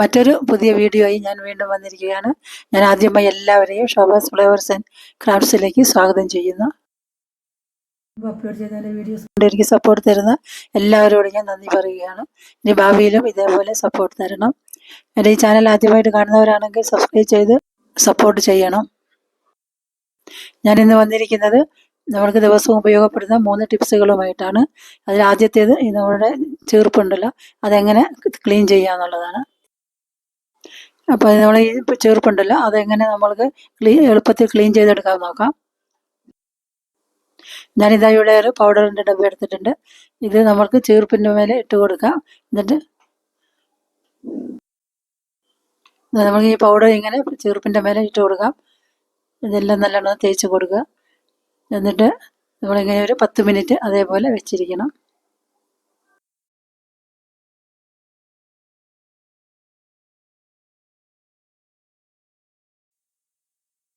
മറ്റൊരു പുതിയ വീഡിയോയായി ഞാൻ വീണ്ടും വന്നിരിക്കുകയാണ്. ഞാൻ ആദ്യമായി എല്ലാവരെയും ഷോബാസ് ഫ്ലേവേഴ്സ് ആൻഡ് ക്രാഫ്റ്റ്സിലേക്ക് സ്വാഗതം ചെയ്യുന്നു. അപ്ലോഡ് ചെയ്ത വീഡിയോസ് കൊണ്ട് എനിക്ക് സപ്പോർട്ട് തരുന്ന എല്ലാവരോടും ഞാൻ നന്ദി പറയുകയാണ്. ഇനി ഭാവിയിലും ഇതേപോലെ സപ്പോർട്ട് തരണം. എന്റെ ഈ ചാനൽ ആദ്യമായിട്ട് കാണുന്നവരാണെങ്കിൽ സബ്സ്ക്രൈബ് ചെയ്ത് സപ്പോർട്ട് ചെയ്യണം. ഞാൻ ഇന്ന് വന്നിരിക്കുന്നത് നമ്മൾക്ക് ദിവസവും ഉപയോഗപ്പെടുന്ന മൂന്ന് ടിപ്സുകളുമായിട്ടാണ്. അതിൽ ആദ്യത്തേത് നമ്മുടെ ചീർപ്പുണ്ടല്ലോ അതെങ്ങനെ ക്ലീൻ ചെയ്യാന്നുള്ളതാണ്. അപ്പോൾ നമ്മൾ ഈ ചെറുപ്പുണ്ടല്ലോ അതെങ്ങനെ നമ്മൾക്ക് ക്ലീൻ എളുപ്പത്തിൽ ക്ലീൻ ചെയ്തെടുക്കാൻ നോക്കാം. ഞാനിതാ ഇവിടെ ഒരു പൗഡറിന്റെ ഡബ്ബ എടുത്തിട്ടുണ്ട്. ഇത് നമ്മൾക്ക് ചീർപ്പിന്റെ മേലെ ഇട്ട് കൊടുക്കാം. എന്നിട്ട് നമുക്ക് ഈ പൗഡർ ഇങ്ങനെ ചീർപ്പിന്റെ മേലെ ഇട്ട് കൊടുക്കാം. ഇതെല്ലാം നല്ലോണം തേച്ച് കൊടുക്കുക. എന്നിട്ട് നമ്മളിങ്ങനെ ഒരു പത്ത് മിനിറ്റ് അതേപോലെ വെച്ചിരിക്കണം.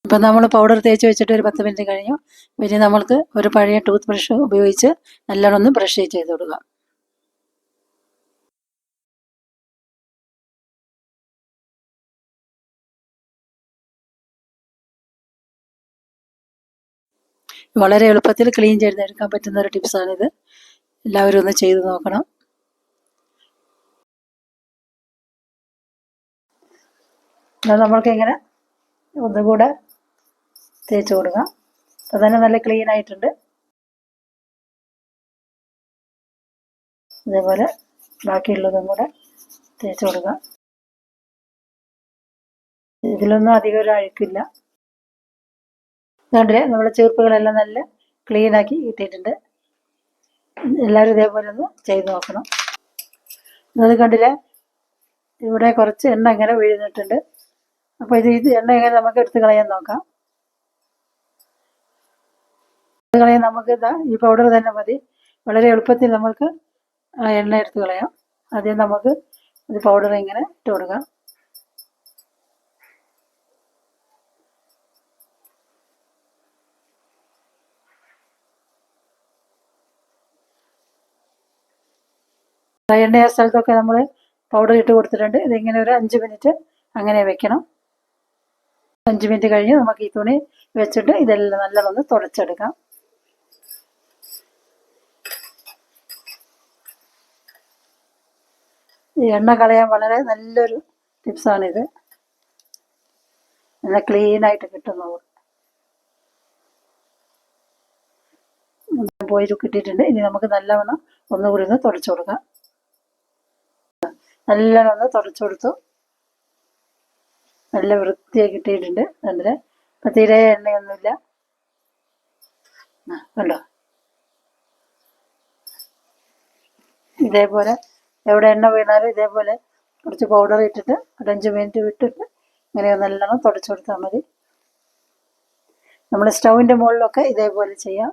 ഇപ്പം നമ്മൾ പൗഡർ തേച്ച് വെച്ചിട്ട് ഒരു പത്ത് മിനിറ്റ് കഴിഞ്ഞു. പിന്നെ നമ്മൾക്ക് ഒരു പഴയ ടൂത്ത് ബ്രഷ് ഉപയോഗിച്ച് നല്ലോണം ഒന്ന് ബ്രഷ് ചെയ്ത് കൊടുക്കുക വളരെ എളുപ്പത്തിൽ ക്ലീൻ ചെയ്തെടുക്കാൻ പറ്റുന്ന ഒരു ടിപ്സാണിത് എല്ലാവരും ഒന്ന് ചെയ്ത് നോക്കണം. നമ്മൾക്ക് ഇങ്ങനെ ഒന്നുകൂടെ തേച്ച് കൊടുക്കാം. അപ്പം തന്നെ നല്ല ക്ലീൻ ആയിട്ടുണ്ട്. അതേപോലെ ബാക്കിയുള്ളതും കൂടെ തേച്ച് കൊടുക്കാം. ഇതിലൊന്നും അധികം ഒരു അഴുക്കില്ല. അതുകൊണ്ട് നമ്മുടെ ചെറുപ്പുകളെല്ലാം നല്ല ക്ലീൻ ആക്കി കിട്ടിയിട്ടുണ്ട് എല്ലാവരും ഇതേപോലെ ഒന്ന് ചെയ്ത് നോക്കണം. അത് കണ്ടില്ലേ? ഇവിടെ കുറച്ച് എണ്ണ ഇങ്ങനെ വീഴുന്നിട്ടുണ്ട്. അപ്പോൾ ഇത് ഇത് എണ്ണ ഇങ്ങനെ നമുക്ക് എടുത്ത് കളയാൻ നോക്കാം. കളയാൻ നമുക്ക് ഇതാ ഈ പൗഡർ തന്നെ മതി. വളരെ എളുപ്പത്തിൽ നമുക്ക് എണ്ണ എടുത്ത് കളയാം. ആദ്യം നമുക്ക് ഇത് പൗഡർ ഇങ്ങനെ ഇട്ട് കൊടുക്കാം. എണ്ണയ സ്ഥലത്തൊക്കെ നമ്മൾ പൗഡർ ഇട്ട് കൊടുത്തിട്ടുണ്ട്. ഇതിങ്ങനെ ഒരു അഞ്ച് മിനിറ്റ് അങ്ങനെ വെക്കണം. അഞ്ച് മിനിറ്റ് കഴിഞ്ഞ് നമുക്ക് ഈ തുണി വെച്ചിട്ട് ഇതെല്ലാം നല്ലോണം തുടച്ചെടുക്കാം. ഈ എണ്ണ കളയാൻ വളരെ നല്ലൊരു ടിപ്സാണിത്. നല്ല ക്ലീനായിട്ട് കിട്ടുന്നത് പോയി കിട്ടിയിട്ടുണ്ട്. ഇനി നമുക്ക് നല്ലവണ്ണം ഒന്നുകൂടി ഒന്ന് തുടച്ചു കൊടുക്കാം. നല്ലവണ്ണം ഒന്ന് തുടച്ചു കൊടുത്തു. നല്ല വൃത്തിയായി കിട്ടിയിട്ടുണ്ട്. കണ്ടില്ലേ ഇപ്പം തീരെ എണ്ണയൊന്നുമില്ല. കണ്ടോ? ഇതേപോലെ എവിടെ എണ്ണ വീണാലും ഇതേപോലെ കുറച്ച് പൗഡർ ഇട്ടിട്ട് ഒരു അഞ്ച് മിനിറ്റ് വിട്ടിട്ട് ഇങ്ങനെ നല്ലോണം തുടച്ചു കൊടുത്താൽ മതി. നമ്മൾ സ്റ്റൗവിന്റെ മുകളിലൊക്കെ ഇതേപോലെ ചെയ്യാം.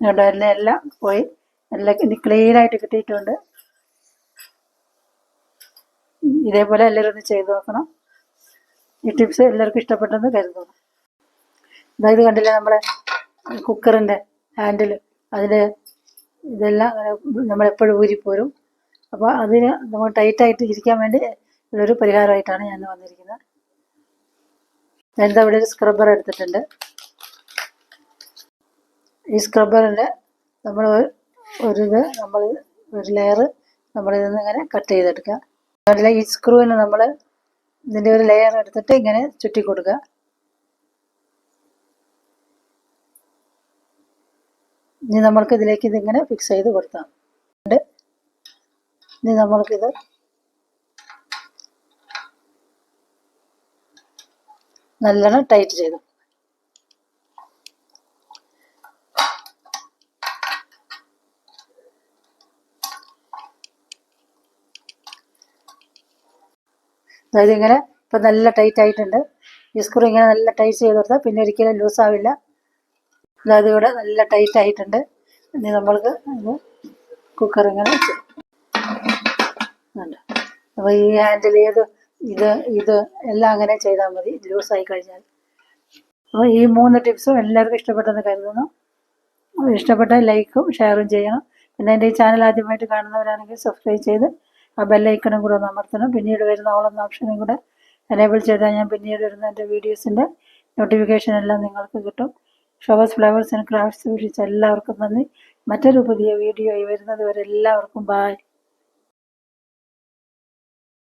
എല്ലാം എല്ലാം പോയി. എല്ലാം ഇനി ക്ലീനായിട്ട് കിട്ടിയിട്ടുണ്ട്. ഇതേപോലെ എല്ലാവരും ഒന്ന് ചെയ്ത് നോക്കണം. ഈ ടിപ്സ് എല്ലാവർക്കും ഇഷ്ടപ്പെട്ടെന്ന് കരുതുന്നു. അതായത് കണ്ടില്ലേ നമ്മുടെ കുക്കറിന്റെ ഹാൻഡിൽ അതിൽ ഇതെല്ലാം നമ്മളെപ്പോഴും ഊരിപ്പോരും. അപ്പോൾ അതിന് നമ്മൾ ടൈറ്റായിട്ട് ഇരിക്കാൻ വേണ്ടി ഇതൊരു പരിഹാരമായിട്ടാണ് ഞാൻ വന്നിരിക്കുന്നത്. ഞാനിത് അവിടെ ഒരു സ്ക്രബ്ബർ എടുത്തിട്ടുണ്ട്. ഈ സ്ക്രബ്ബറിന്റെ നമ്മൾ ഒരു ഇത് നമ്മൾ ഒരു ലെയർ നിന്ന് ഇങ്ങനെ കട്ട് ചെയ്തെടുക്കുക. അതിലെ ഈ സ്ക്രൂവിന് നമ്മൾ ഇതിന്റെ ഒരു ലെയർ എടുത്തിട്ട് ഇങ്ങനെ ചുറ്റി കൊടുക്കുക ഇനി നമ്മൾക്ക് ഇതിലേക്ക് ഇതിങ്ങനെ ഫിക്സ് ചെയ്ത് കൊടുത്താൽ ഇനി നമ്മൾക്കിത് നല്ലോണം ടൈറ്റ് ചെയ്തു. അതായത് ഇങ്ങനെ ഇപ്പം നല്ല ടൈറ്റ് ആയിട്ടുണ്ട്. ഈ സ്ക്രൂ ഇങ്ങനെ നല്ല ടൈറ്റ് ചെയ്ത് കൊടുത്താൽ പിന്നെ ഒരിക്കലും ലൂസ് ആവില്ല. അല്ലാതെ ഇവിടെ നല്ല ടൈറ്റ് ആയിട്ടുണ്ട് ഇനി നമ്മൾക്ക് ഇത് കുക്കർ ഇങ്ങനെ ഉണ്ട് അപ്പോൾ ഈ ഹാൻഡിൽ ചെയ്ത് ഇത് ഇത് എല്ലാം അങ്ങനെ ചെയ്താൽ മതി. ലൂസായി കഴിഞ്ഞാൽ. അപ്പോൾ ഈ മൂന്ന് ടിപ്സും എല്ലാവർക്കും ഇഷ്ടപ്പെട്ടെന്ന് കരുതുന്നു. ഇഷ്ടപ്പെട്ട ലൈക്കും ഷെയറും ചെയ്യണം. പിന്നെ എന്റെ ഈ ചാനൽ ആദ്യമായിട്ട് കാണുന്നവരാണെങ്കിൽ സബ്സ്ക്രൈബ് ചെയ്ത് ആ ബെല്ലൈക്കണും കൂടെ ഒന്ന് അമർത്തണം. പിന്നീട് വരുന്ന ഓളെന്ന ഓപ്ഷനും കൂടെ എനേബിൾ ചെയ്താൽ ഞാൻ പിന്നീട് വരുന്ന എന്റെ വീഡിയോസിന്റെ നോട്ടിഫിക്കേഷൻ എല്ലാം നിങ്ങൾക്ക് കിട്ടും. ഷോവാസ് ഫ്ലവേഴ്സ് ആൻഡ് ക്രാഫ്റ്റ്സ് വിളിച്ച എല്ലാവർക്കും നന്ദി. മറ്റൊരു പുതിയ ആയി വരുന്നത് വരെ എല്ലാവർക്കും ബായ്